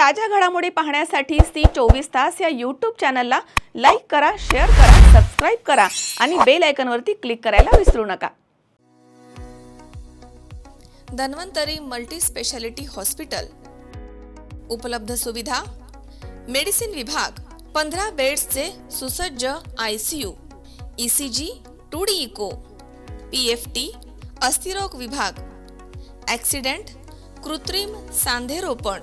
ताज्या घडामोडी पाहण्यासाठी सी चोवीस तास या यूट्यूब चॅनलला लाईक करा शेअर करा सबस्क्राईब करा आणि बेल आयकनवरती क्लिक करायला विसरू नका. धन्वंतरी मल्टी स्पेशालिटी हॉस्पिटल उपलब्ध सुविधा मेडिसिन विभाग पंधरा बेड्सचे सुसज्ज I C U E C G two D echo P F T अस्थिरोग विभाग. ॲक्सिडेंट कृत्रिम सांधेरोपण.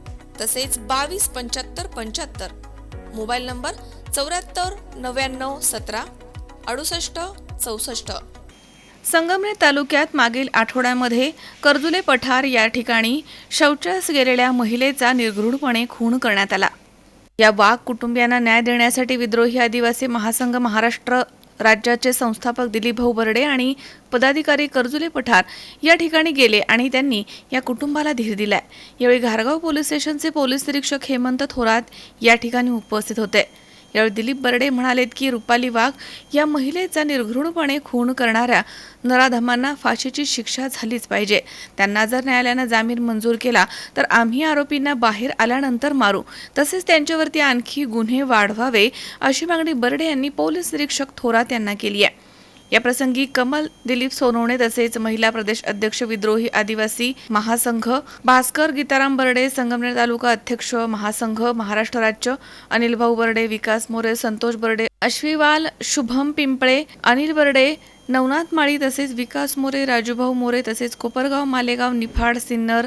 तसेच बावीस पंच्याहत्तर पंच्याहत्तर. मोबाईल नंबर चौऱ्याहत्तर नव्याण्णव सतरा अडुसष्ट चौसष्ट. संगमनेर तालुक्यात मागील आठवड्यामध्ये कर्जुले पठार या ठिकाणी शौचास गेलेल्या महिलेचा निर्घृणपणे खून करण्यात आला. या वाघ कुटुंबियांना न्याय देण्यासाठी विद्रोही आदिवासी महासंघ महाराष्ट्र राज्याचे संस्थापक दिलीप भाऊ बर्डे आणि पदाधिकारी कर्जुले पठार या ठिकाणी गेले आणि त्यांनी या कुटुंबाला धीर दिलाय. यावेळी घारगाव पोलीस स्टेशनचे पोलीस निरीक्षक हेमंत थोरात या ठिकाणी उपस्थित होते. यावेळी दिलीप बर्डे म्हणालेत की रुपाली वाघ या महिलेचा निर्घृणपणे खून करणाऱ्या नराधमांना फाशीची शिक्षा झालीच पाहिजे. त्यांना जर न्यायालयानं जामीन मंजूर केला तर आम्ही आरोपींना बाहेर आल्यानंतर मारू. तसेच त्यांच्यावरती आणखी गुन्हे वाढवावे अशी मागणी बर्डे यांनी पोलीस निरीक्षक थोरात यांना केली आहे. या प्रसंगी कमल दिलीप सोनवणे तसेच महिला प्रदेश अध्यक्ष विद्रोही आदिवासी महासंघ भास्कर गीताराम बर्डे संगमनेर तालुका अध्यक्ष महासंघ महाराष्ट्र राज्य अनिल भाऊ बर्डे विकास मोरे संतोष बर्डे अश्विवाल शुभम पिंपळे अनिल बर्डे नवनाथ माळी तसेच विकास मोरे राजूभाऊ मोरे तसेच कोपरगाव मालेगाव निफाड सिन्नर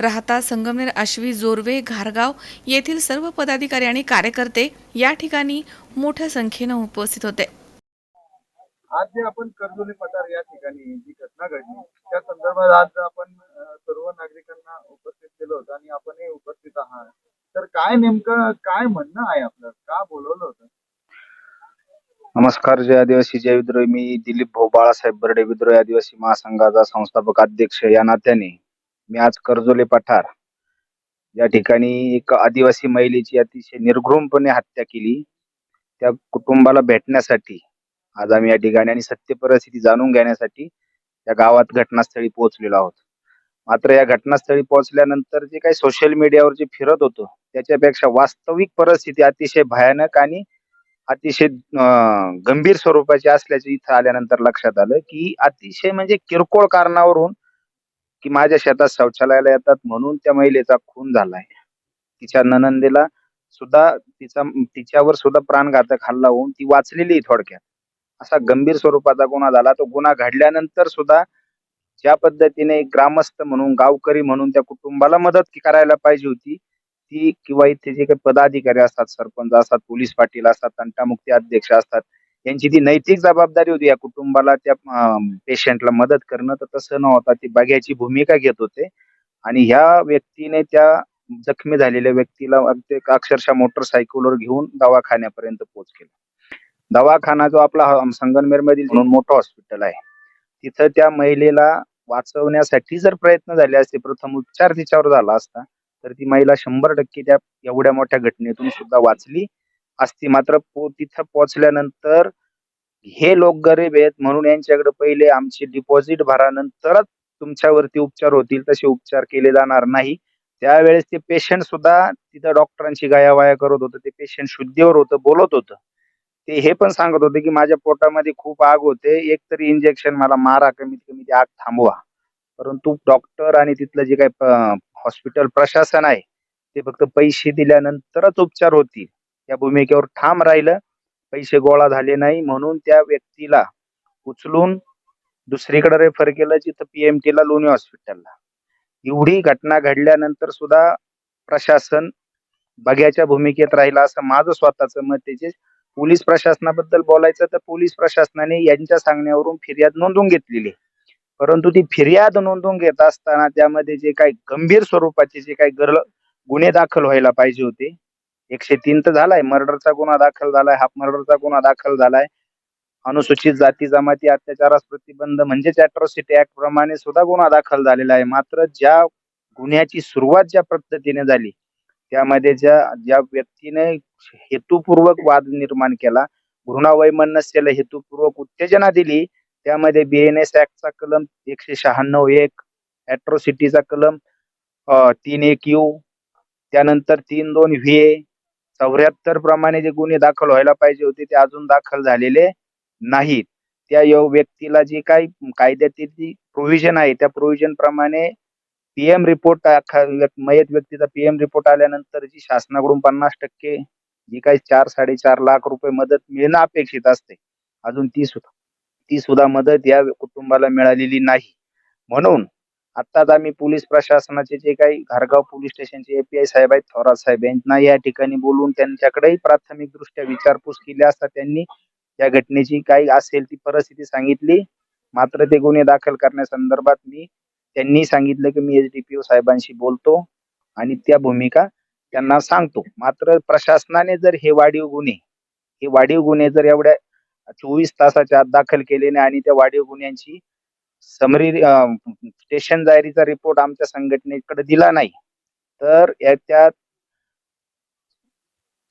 राहता संगमनेर आश्वी जोरवे घारगाव येथील सर्व पदाधिकारी आणि कार्यकर्ते या ठिकाणी मोठ्या संख्येनं उपस्थित होते. आज जे आपण कर्जोली पठार या ठिकाणी जी घटना घडली त्या संदर्भात आज आपण सर्व नागरिकांना उपस्थित केलं होतं आणि आपणही उपस्थित आहात. तर काय नेमकं काय म्हणणं आहे आपलं? का बोलवलं होतं? नमस्कार जय आदिवासी जय विद्रोही. मी दिलीप भाऊ बाळासाहेब बर्डे विद्रोही आदिवासी महासंघाचा संस्थापक अध्यक्ष या नात्याने. मी आज कर्जोले पठार या ठिकाणी एक आदिवासी महिलेची अतिशय निर्घृणपणे हत्या केली. त्या कुटुंबाला भेटण्यासाठी आज आम्ही या ठिकाणी आणि सत्य परिस्थिती जाणून घेण्यासाठी त्या गावात घटनास्थळी पोहोचलेलो आहोत. मात्र या घटनास्थळी पोहोचल्यानंतर जे काही सोशल मीडियावर जे फिरत होतो त्याच्यापेक्षा वास्तविक परिस्थिती अतिशय भयानक आणि अतिशय गंभीर स्वरूपाची असल्याचे इथं आल्यानंतर लक्षात आलं की अतिशय म्हणजे किरकोळ कारणावरून की माझ्या शेतात शौचालयाला येतात म्हणून त्या महिलेचा खून झालाय. तिच्या ननंदेला सुद्धा तिचा तिच्यावर सुद्धा प्राणघातक हल्ला होऊन ती वाचलेली आहे थोडक्यात. असा गंभीर स्वरूपाचा गुन्हा झाला. तो गुन्हा घडल्यानंतर सुद्धा ज्या पद्धतीने ग्रामस्थ म्हणून गावकरी म्हणून त्या कुटुंबाला मदत करायला पाहिजे होती ती किंवा इथे जे काही पदाधिकारी असतात सरपंच असतात पोलीस पाटील असतात तंटामुक्ती अध्यक्ष असतात यांची ती नैतिक जबाबदारी होती या कुटुंबाला त्या पेशंटला मदत करणं तर तसं न होता ती बघ्याची भूमिका घेत होते. आणि ह्या व्यक्तीने त्या जखमी झालेल्या व्यक्तीला अक्षरशः मोटरसायकलवर घेऊन दवाखान्यापर्यंत पोहोच केला दवाखाना जो आपला संगमनेर मधील मोठं हॉस्पिटल आहे. तिथं त्या महिलेला वाचवण्यासाठी जर प्रयत्न झाले असते प्रथम उपचार तिच्यावर झाला असता तर ती महिला शंभर टक्के त्या एवढ्या मोठ्या घटनेतून सुद्धा वाचली असती. मात्र पो तिथं पोहोचल्यानंतर हे लोक गरीब आहेत म्हणून यांच्याकडे पहिले आमची डिपॉझिट भरानंतरच तुमच्यावरती उपचार होतील. तसे उपचार केले जाणार नाही. त्यावेळेस ते पेशंट सुद्धा तिथं डॉक्टरांची गायावाया करत होतं. ते पेशंट शुद्धीवर होतं बोलत होतं. ते हे पण सांगत होते की माझ्या पोटामध्ये खूप आग होते. एक तरी इंजेक्शन मला मारा कमीत कमी ती आग थांबवा. परंतु डॉक्टर आणि तिथलं जे काही हॉस्पिटल प्रशासन आहे ते फक्त पैसे दिल्यानंतरच उपचार होतील. या भूमिकेवर ठाम राहिलं. पैसे गोळा झाले नाही म्हणून त्या व्यक्तीला उचलून दुसरीकडे रेफर केलं जिथं पीएमटी ला लोणी हॉस्पिटलला एवढी घटना घडल्यानंतर सुद्धा प्रशासन बघ्याच्या भूमिकेत राहिला असं माझं स्वतःचं मत त्याचे पोलीस प्रशासनाबद्दल बोलायचं तर पोलीस प्रशासनाने यांच्या सांगण्यावरून फिर्याद नोंदवून घेतलेली परंतु ती फिर्याद नोंदवून घेत असताना त्यामध्ये जे काही गंभीर स्वरूपाचे जे काही गर गुन्हे दाखल व्हायला पाहिजे होते. एकशे तीन तर झालाय मर्डरचा गुन्हा दाखल झालाय हाफ मर्डरचा गुन्हा दाखल झालाय. अनुसूचित जाती जमाती अत्याचारास प्रतिबंध म्हणजेच अॅट्रॉसिटी ऍक्ट प्रमाणे सुद्धा गुन्हा दाखल झालेला आहे. मात्र ज्या गुन्ह्याची सुरुवात ज्या पद्धतीने झाली त्यामध्ये ज्या ज्या व्यक्तीने हेतुपूर्वक वाद निर्माण केला. भ्रूणावैमनस्याला हेतुपूर्वक उत्तेजना दिली. त्यामध्ये बीएनएस ऍक्टचा कलम एकशे शहाण्णव एक अॅट्रॉसिटीचा कलम तीन एक यू त्यानंतर तीन दोन व्ही ए चौऱ्याहत्तर प्रमाणे जे गुन्हे दाखल व्हायला पाहिजे होते ते अजून दाखल झालेले नाहीत. त्या यो- व्यक्तीला जी काही कायद्यातील जी प्रोव्हिजन आहे त्या प्रोव्हिजन प्रमाणे पीएम रिपोर्ट मयत व्यक्तीचा पीएम रिपोर्ट आल्यानंतर जी शासनाकडून पन्नास टक्के जी काही चार साडेचार लाख रुपये मदत मिळणं अपेक्षित असते अजून ती सुद्धा ती सुद्धा मदत या कुटुंबाला मिळालेली नाही. म्हणून आत्ताच आम्ही पोलीस प्रशासनाचे जे काही घारगाव पोलीस स्टेशनचे एपीआय साहेब आहेत थोरात साहेब यांना या ठिकाणी बोलून त्यांच्याकडेही प्राथमिक दृष्ट्या विचारपूस केली असता त्यांनी या घटनेची काही असेल ती परिस्थिती सांगितली. मात्र ते गुन्हे दाखल करण्यासंदर्भात मी त्यांनी सांगितलं की मी एच डी पी ओ साहेबांशी बोलतो आणि त्या भूमिका त्यांना सांगतो. मात्र प्रशासनाने जर हे वाढीव गुन्हे हे वाढीव गुन्हे जर एवढ्या चोवीस तासाच्या आत दाखल केले नाही आणि त्या वाढीव गुन्ह्यांची समरी स्टेशन जाहीरीचा रिपोर्ट आमच्या संघटनेकडे दिला नाही तर याच्यात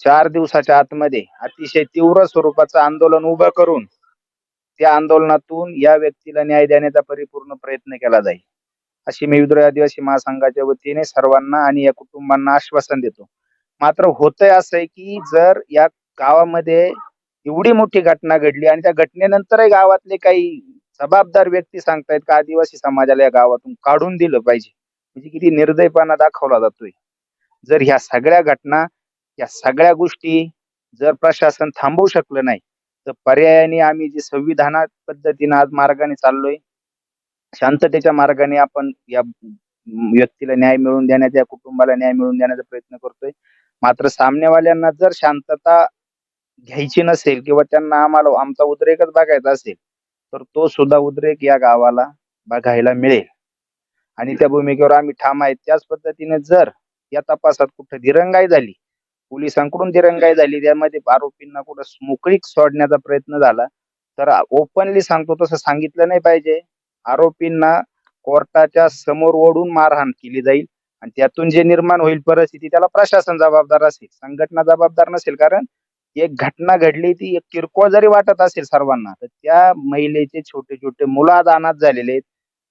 चार दिवसाच्या आतमध्ये अतिशय तीव्र स्वरूपाचं आंदोलन उभं करून त्या आंदोलनातून या व्यक्तीला न्याय देण्याचा परिपूर्ण प्रयत्न केला जाईल. अशी मी विद्रोही आदिवासी महासंघाच्या वतीने सर्वांना आणि या कुटुंबांना आश्वासन देतो. मात्र होतंय असं आहे की जर या गावामध्ये एवढी मोठी घटना घडली आणि त्या घटनेनंतरही गावातले काही जबाबदार व्यक्ती सांगतायत का आदिवासी समाजाला या गावातून काढून दिलं पाहिजे. म्हणजे किती निर्दयपणा दाखवला जातोय. जर ह्या सगळ्या घटना या सगळ्या गोष्टी जर प्रशासन थांबवू शकलं नाही तर पर्यायाने आम्ही जे संविधानात पद्धतीनं आज मार्गाने चाललोय शांततेच्या मार्गाने आपण या व्यक्तीला न्याय मिळवून देण्याचा या कुटुंबाला न्याय मिळवून देण्याचा प्रयत्न करतोय. मात्र सामनेवाल्यांना जर शांतता घ्यायची नसेल किंवा त्यांना आम्हाला आमचा उद्रेकच बघायचा असेल तर तो सुद्धा उद्रेक या गावाला बघायला मिळेल. आणि त्या भूमिकेवर आम्ही ठाम आहेत. त्याच पद्धतीने जर या तपासात कुठं दिरंगाई झाली पोलिसांकडून दिरंगाई झाली त्यामध्ये आरोपींना कुठं मोकळीक सोडण्याचा प्रयत्न झाला तर ओपनली सांगतो तसं सांगितलं नाही पाहिजे. आरोपींना कोर्टाच्या समोर ओढून मारहाण केली जाईल. आणि त्यातून जे निर्माण होईल परिस्थिती त्याला प्रशासन जबाबदार असेल. संघटना जबाबदार नसेल कारण एक घटना घडली ती एक किरकोळ जरी वाटत असेल सर्वांना तर त्या महिलेचे छोटे छोटे मुलं आज अनाथ झालेले आहेत.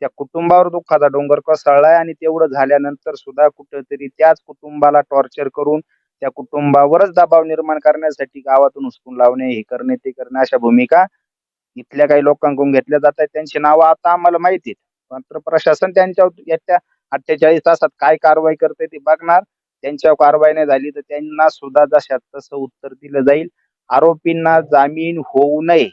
त्या कुटुंबावर दुःखाचा डोंगर कोसळलाय आणि तेवढं झाल्यानंतर सुद्धा कुठंतरी त्याच कुटुंबाला टॉर्चर करून त्या कुटुंबावरच दबाव निर्माण करण्यासाठी गावातून उचकून लावणे हे करणे ते करणे अशा भूमिका इथल्या काही लोकांकडून घेतल्या जात आहेत त्यांची नावं आता आम्हाला माहिती आहेत. मात्र प्रशासन त्यांच्यावर येत्या अठ्ठेचाळीस तासात काय कारवाई करते ते बघणार. त्यांच्यावर कारवाई नाही झाली तर त्यांना सुद्धा जशात तसं उत्तर दिलं जाईल. आरोपींना जामीन होऊ नये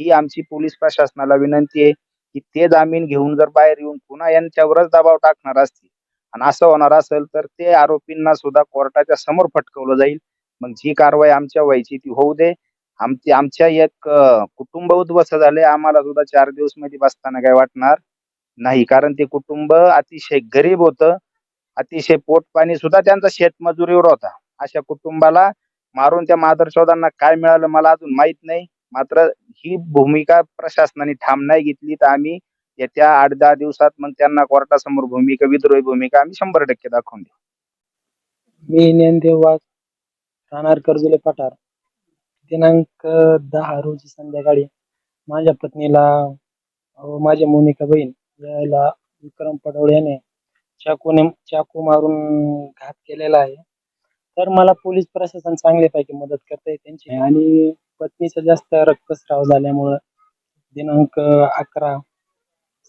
ही आमची पोलीस प्रशासनाला विनंती आहे की ते जामीन घेऊन जर बाहेर येऊन पुन्हा यांच्यावरच दबाव टाकणार असतील आणि असं होणार असेल तर ते आरोपींना सुद्धा कोर्टाच्या समोर फटकवलं जाईल. मग जी कारवाई आमच्या व्हायची ती होऊ दे. आमची आमच्या एक अं, कुटुंब उद्ध्वस्त झाले आम्हाला सुद्धा चार दिवसमध्ये बसताना काय वाटणार नाही. कारण ते कुटुंब अतिशय गरीब होतं. अतिशय पोटपाणी सुद्धा त्यांचा शेतमजुरीवर होता. अशा कुटुंबाला मारून त्या मादरचौदांना काय मिळालं मला अजून माहीत नाही. मात्र ही भूमिका प्रशासनाने ठाम नाही घेतली तर आम्ही येत्या आठ दहा दिवसात मग त्यांना कोर्टासमोर भूमिका विद्रोही भूमिका आम्ही शंभर टक्के दाखवून देऊ. मी ज्ञानदेव वाघ राहणार कर्जुले पठार. दिनांक दहा रोजी संध्याकाळी माझ्या पत्नीला व माझी मोनिका बहीण यायला विक्रम पडवळे याने चाकूने चाकू मारून घात केलेला आहे. तर मला पोलीस प्रशासन चांगल्यापैकी मदत करते त्यांची आणि पत्नीचं जास्त रक्तस्राव झाल्यामुळं दिनांक अकरा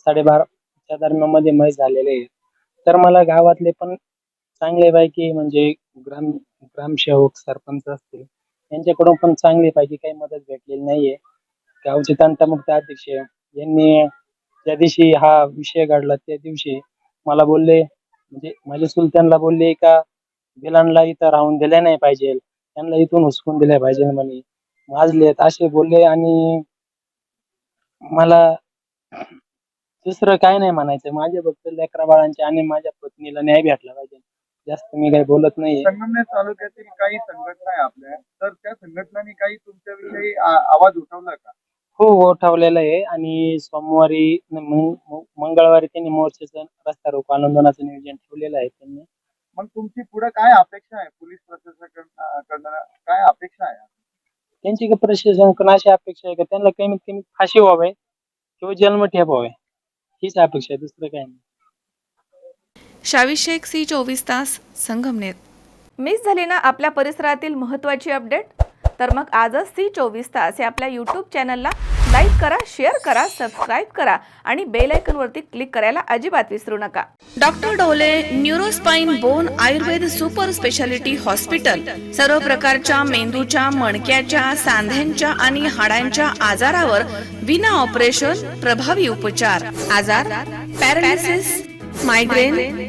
साडेबाराच्या दरम्यानमध्ये मय झालेले आहे तर मला गावातले पण चांगल्यापैकी म्हणजे ग्राम ग्रामसेवक सरपंच असतील यांच्याकडून पण चांगली पाहिजे काही मदत भेटलेली नाहीये. गावचे तंटामुक्त अध्यक्ष यांनी ज्या दिवशी हा विषय घडला त्या दिवशी मला बोलले म्हणजे माझ्या सुलतानला बोलले का बिलांना इथं राहून दिल्या नाही पाहिजे त्यांना इथून हुसकून दिल्या पाहिजे म्हणे. वाजलेत असे बोलले आणि मला दुसरं काय नाही म्हणायचं. माझ्या फक्त लेकरा बाळांचे आणि माझ्या पत्नीला न्याय भेटला पाहिजे. जास्त मी काही बोलत नाहीये. संगमनेर तालुक्यातील काही संघटना आहे आपल्या. तर त्या संघटनांनी काही तुमच्याविषयी आ- आवाज उठवला का? हो उठवलेलं आहे. आणि सोमवारी न- मंग- मंगळवारी त्यांनी मोर्चाचं रस्ता रोको आंदोलनाचं नियोजन ठेवलेलं आहे त्यांनी. मग तुमची पुढे काय अपेक्षा आहे? पोलीस प्रशासनाकडनं काय अपेक्षा आहे? त्यांची का प्रशासनाकडून अशी अपेक्षा आहे का? त्यांना कमीत कमी फाशी व्हावे किंवा जन्मठेप व्हावे हीच अपेक्षा आहे. दुसरं काही नाही. शावी शेख सी चोवीस तास संगमनेर मिस झाली ना आपल्या परिसरातील महत्त्वाची अपडेट? तर मग आजच सी चोवीस तास हे आपल्या यूट्यूब चॅनलला लाईक करा शेअर करा सबस्क्राईब करा आणि बेल आयकॉनवरती क्लिक करायला अजिबात विसरू नका. Doctor Dole neurospine bone Ayurved super speciality hospital सर्व प्रकारच्या मेंदूच्या मणक्याच्या सांध्यांच्या आणि हाडांच्या आजारावर विना ऑपरेशन प्रभावी उपचार. आजार पॅरालिसिस मायग्रेन